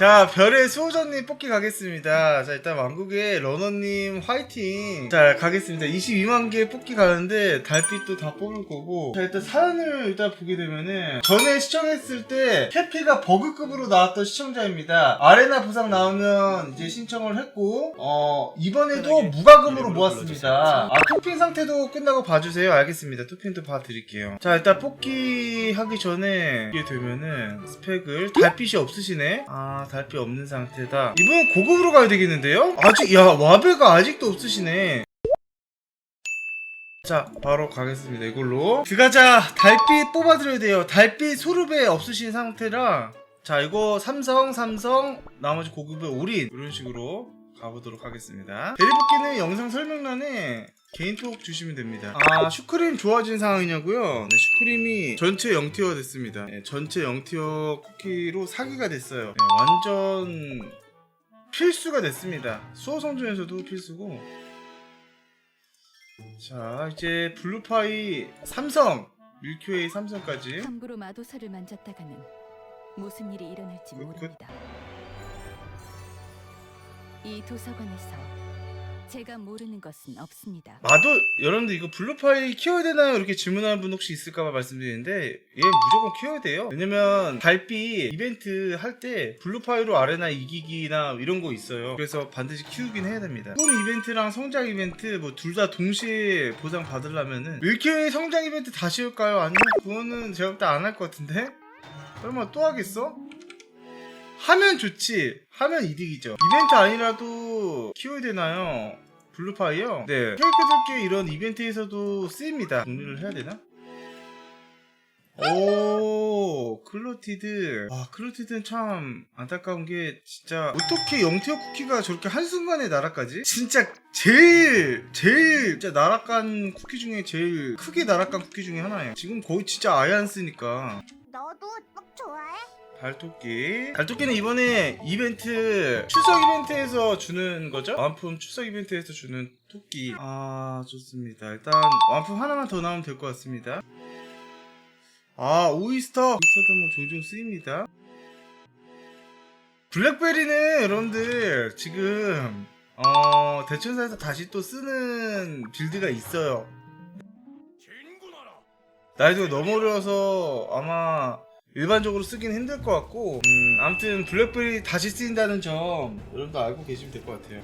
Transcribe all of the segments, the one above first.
자, 별의 수호자님 뽑기 가겠습니다. 자, 일단 왕국의 러너님 화이팅. 자, 가겠습니다. 22만 개 뽑기 가는데 달빛도 다 뽑을 거고. 자, 일단 사연을 일단 보게 되면은 전에 시청했을 때 캐피가 버그급으로 나왔던 시청자입니다. 아레나 부상 나오면 이제 신청을 했고, 어, 이번에도 무과금으로 모았습니다. 아, 토핑 상태도 끝나고 봐주세요. 알겠습니다. 토핑도 봐드릴게요. 자, 일단 뽑기 하기 전에 이게 되면은 스펙을 달빛이 없으시네. 아, 달빛 없는 상태다. 이번엔 고급으로 가야 되겠는데요? 아직, 야, 와베가 아직도 없으시네. 자, 바로 가겠습니다. 이걸로. 그가자, 달빛 뽑아드려야 돼요. 달빛 소르베 없으신 상태라. 자, 이거 삼성, 삼성, 나머지 고급의 올인. 이런 식으로 가보도록 하겠습니다. 대리뽑기는 영상 설명란에 개인톡 주시면 됩니다. 아, 슈크림 좋아진 상황이냐고요? 네, 슈크림이 전체 0티어 됐습니다. 네, 전체 0티어 쿠키로 사기가 됐어요. 네, 완전 필수가 됐습니다. 수호 성전에서도 필수고. 자, 이제 블루파이 삼성, 밀큐웨이 삼성까지. 함부로 마도사를 만졌다가는 무슨 일이 일어날지 끝, 끝. 모릅니다. 이 도서관에서 제가 모르는 것은 없습니다. 마도 여러분들 이거 블루파이 키워야 되나요? 이렇게 질문하는 분 혹시 있을까봐 말씀드리는데 얘 무조건 키워야 돼요. 왜냐면 달빛 이벤트 할 때 블루파이로 아레나 이기기나 이런 거 있어요. 그래서 반드시 키우긴 해야 됩니다. 꿈 이벤트랑 성장 이벤트 뭐 둘 다 동시에 보상 받으려면은 밀키웨이 성장 이벤트 다시 할까요? 아니면 그거는 제가 볼 때 안 할 것 같은데? 설마 또 하겠어? 하면 좋지. 하면 이득이죠. 이벤트 아니라도 키워야 되나요? 블루파이요? 네. 케이크들께 이런 이벤트에서도 쓰입니다. 정리를 해야 되나? 오, 클로티드. 아, 클로티드는 참 안타까운 게 진짜 어떻게 영티어 쿠키가 저렇게 한순간에 날아가지? 진짜 제일 제일 진짜 날아간 쿠키 중에 제일 크게 날아간 쿠키 중에 하나예요. 지금 거의 진짜 아예 안 쓰니까. 너도 떡 좋아해? 달토끼. 달토끼는 이번에 이벤트, 추석 이벤트에서 주는 거죠? 완품 추석 이벤트에서 주는 토끼. 아, 좋습니다. 일단 완품 하나만 더 나오면 될 것 같습니다. 아, 오이스터. 오이스터도 뭐 종종 쓰입니다. 블랙베리는 여러분들 지금 어, 대천사에서 다시 또 쓰는 빌드가 있어요. 나이도 너무 어려워서 아마 일반적으로 쓰긴 힘들 것 같고 음, 아무튼 블랙베리 다시 쓰인다는 점 여러분도 알고 계시면 될 것 같아요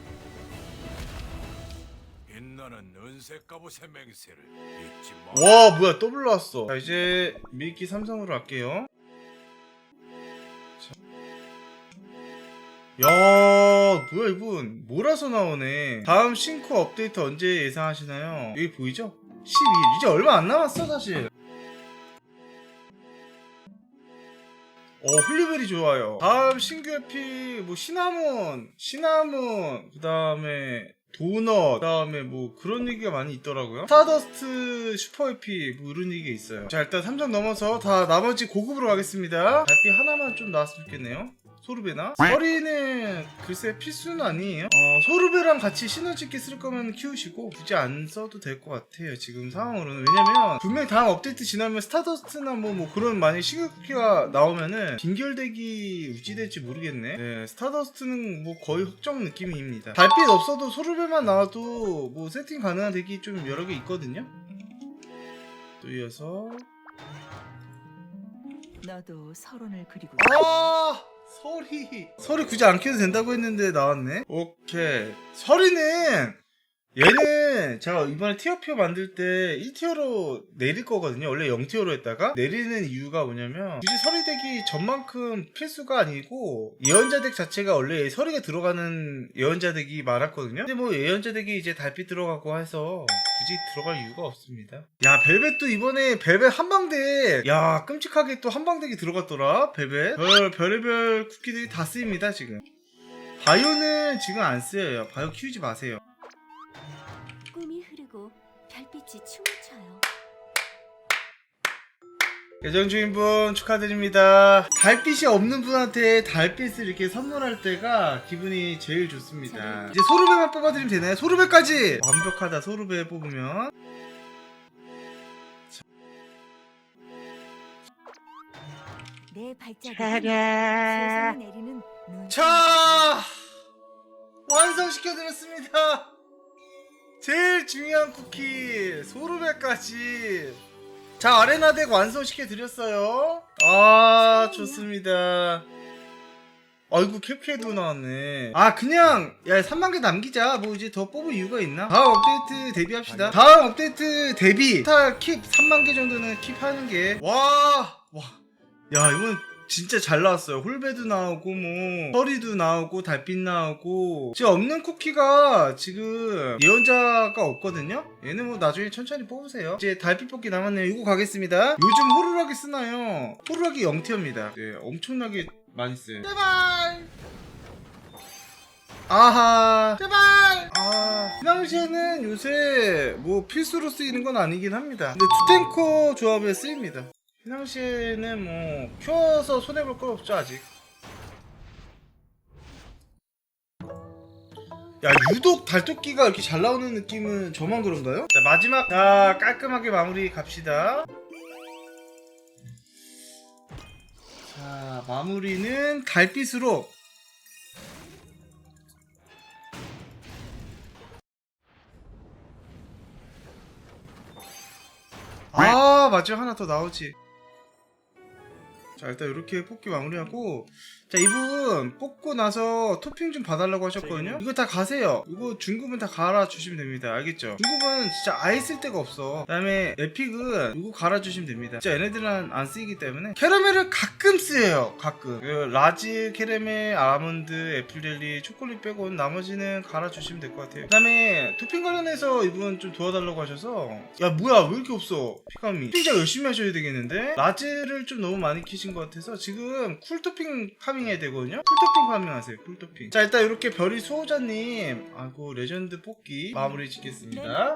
빛나는 은색 갑옷의 맹세를 잊지 마. 와 뭐야 또 불러왔어 자 이제 밀기 삼성으로 할게요 자. 야 뭐야 이분 몰아서 나오네 다음 싱크 업데이트 언제 예상하시나요? 여기 보이죠? 12일 이제 얼마 안 남았어 사실 어 훌리베리 좋아요. 다음 에피 뭐 시나몬 시나몬 그 다음에 도넛 그 다음에 뭐 그런 얘기가 많이 있더라고요. 스타더스트 슈퍼 에피 뭐 이런 얘기가 있어요. 자 일단 3점 넘어서 다 나머지 고급으로 가겠습니다. 달빛 하나만 좀 나왔으면 좋겠네요 소르베나? 서리는 글쎄 필수는 아니에요. 어, 소르베랑 같이 시너지끼 쓸 거면 키우시고 굳이 안 써도 될 것 같아요 지금 상황으로는. 왜냐면 분명히 다음 업데이트 지나면 스타더스트나 뭐, 뭐 그런 만약 신규키가 나오면은 빈결대기 유지될지 모르겠네. 네, 스타더스트는 뭐 거의 확정 느낌입니다. 달빛 없어도 소르베만 나와도 뭐 세팅 가능한 덱이 좀 여러 개 있거든요. 또 이어서 너도 서론을 그리고 아 서리 서리 굳이 안 켜도 된다고 했는데 나왔네. 오케이. 서리는 얘는 제가 이번에 티어표 만들 때 1티어로 내릴 거거든요. 원래 0티어로 했다가. 내리는 이유가 뭐냐면 굳이 서리 덱이 전만큼 필수가 아니고 예언자 덱 자체가 원래 서리가 들어가는 예언자 덱이 많았거든요. 근데 뭐 예언자 덱이 이제 달빛 들어가고 해서 굳이 들어갈 이유가 없습니다. 야 벨벳도 이번에 벨벳 한방대. 야 끔찍하게 또 한방덱이 들어갔더라 벨벳. 별, 별의별 쿠키들이 다 쓰입니다 지금. 바이오는 지금 안 쓰여요. 바이오 키우지 마세요 꿈이 흐르고 별빛이 춤을 춰요. 예정 주인분 축하드립니다. 달빛이 없는 분한테 달빛을 이렇게 선물할 때가 기분이 제일 좋습니다. 이제 소르베만 뽑아드리면 되나요? 소르베까지! 완벽하다, 소르베 뽑으면. 내 발자국이 내리는 눈. 자! 완성시켜드렸습니다. 제일 중요한 쿠키 소르베까지. 자 아레나 덱 완성시켜 드렸어요. 아 좋습니다. 아이고 캡캐도 나왔네. 아 그냥 야 3만개 남기자. 뭐 이제 더 뽑을 이유가 있나? 다음 업데이트 대비합시다. 다음 업데이트 대비. 스타 킵 3만개 정도는 킵하는 게와와. 야 이건 진짜 잘 나왔어요. 홀베도 나오고 뭐 허리도 나오고 달빛 나오고 지금 없는 쿠키가 지금 예언자가 없거든요. 얘는 뭐 나중에 천천히 뽑으세요. 이제 달빛 뽑기 남았네요. 이거 가겠습니다. 요즘 호루라기 쓰나요? 호루라기 0티어입니다. 네, 엄청나게 많이 써요. 제발. 아하 제발 아 당시에는 요새 뭐 필수로 쓰이는 건 아니긴 합니다 근데 투탱커 조합에 쓰입니다 휘낭시에는 뭐 키워서 손해볼 건 없죠 아직. 야 유독 달토끼가 이렇게 잘 나오는 느낌은 저만 그런가요? 자 마지막 자 깔끔하게 마무리 갑시다. 자 마무리는 달빛으로. 아 마지막 하나 더 나오지 자 일단 이렇게 뽑기 마무리하고. 자 이분 뽑고 나서 토핑 좀 봐달라고 하셨거든요. 이거 다 가세요. 이거 중급은 다 갈아주시면 됩니다. 알겠죠? 중급은 진짜 아예 쓸 데가 없어. 그 다음에 에픽은 이거 갈아주시면 됩니다. 진짜 얘네들은 안 쓰이기 때문에. 캐러멜을 가끔 쓰여요. 가끔. 그 라지 캐러멜 아몬드 애플젤리 초콜릿 빼고 나머지는 갈아주시면 될 것 같아요. 그 다음에 토핑 관련해서 이분 좀 도와달라고 하셔서. 야 뭐야? 왜 이렇게 없어? 피감이. 진짜 열심히 하셔야 되겠는데? 라즈를 좀 너무 많이 키신 것 같아서 지금 쿨토핑 파밍 해야 되거든요 쿨토핑 파밍 하세요 쿨토핑 자 일단 이렇게 별이 수호자님 아이고 레전드 뽑기 마무리 내 짓겠습니다